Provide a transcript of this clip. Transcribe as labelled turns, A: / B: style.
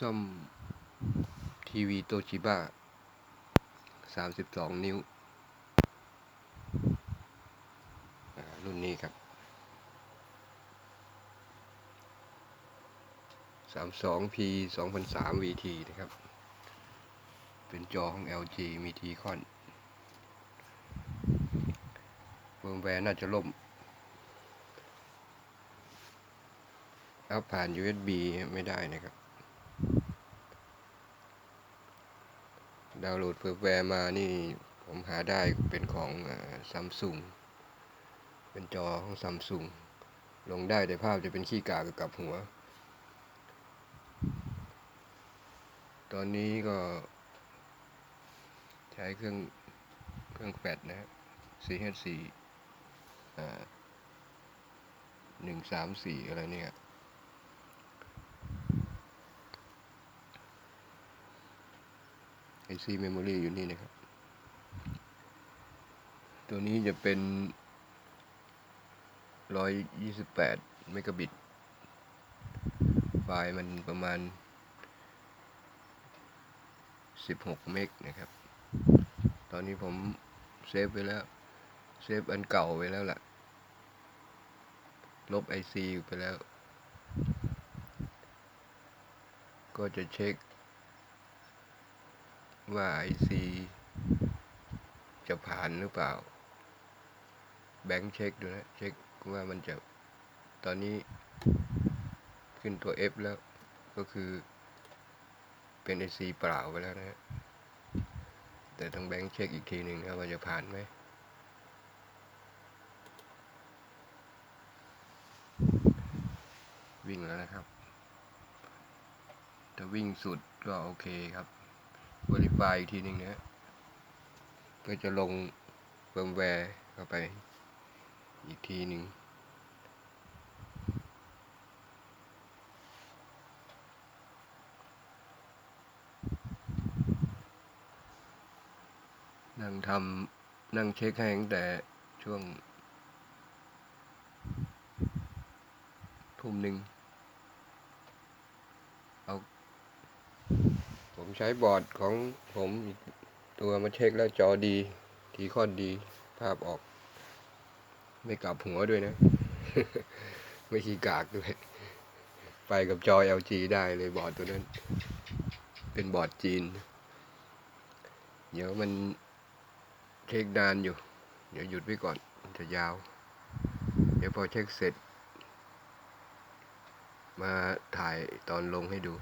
A: ซ่อมทีวีโตชิบ้าสามสิบสองนิ้ว รุ่นนี้ครับสามสอง P สองพันสาม VT นะครับ เป็นจอของ LG มีทีคอนเฟิร์มแวร์น่าจะล่มอัพผ่าน USB ไม่ได้นะครับ ดาวน์โหลดเฟิร์มแวร์มานี่ผมหาได้เป็นของซัมซุงเป็นจอของซัมซุงลงได้แต่ภาพจะเป็นขี้กากกับหัว ตอนนี้ก็ ใช้เครื่องเครื่องแฟลชนะฮะ CH4 อ่าหนึ่งสามสี่อะไรเนี่ย IC Memory อยู่นี่นะครับ ตัวนี้จะเป็น 128 เมกะบิต ไฟล์มันประมาณ 16 เมกนะครับ ตอนนี้ผมเซฟไว้แล้ว เซฟอันเก่าไว้แล้วล่ะ ลบ IC ไปแล้ว ก็จะเช็ค ว่า IC จะผ่านหรือเปล่า แบงค์เช็คดูนะ เช็คว่ามันจะตอนนี้ขึ้นตัว F แล้วก็คือเป็น IC เปล่าไปแล้วนะฮะแต่ต้องแบงค์เช็คอีกทีหนึ่งนะว่าจะผ่านไหมวิ่งแล้วนะครับ ถ้าวิ่งสุดก็โอเคครับ Verify อีกทีหนึ่งนะก็จะลงเฟิร์มแวร์เข้าไปอีกทีหนึ่งนั่งทำนั่งเช็คให้ตั้งแต่ช่วงทุ่มหนึ่ง เอา ผมใช้บอร์ดของผมตัวมาเช็คแล้วจอดี ทีคอนดี ภาพออก ไม่กลับหัวด้วยนะ ไม่ขี้กากด้วย ไปกับจอ LG ได้เลยบอร์ดตัวนั้น เป็นบอร์ดจีน เดี๋ยวมันเช็คนานอยู่ เดี๋ยวหยุดไว้ก่อนจะยาว เดี๋ยวพอเช็คเสร็จ มาถ่ายตอนลงให้ดู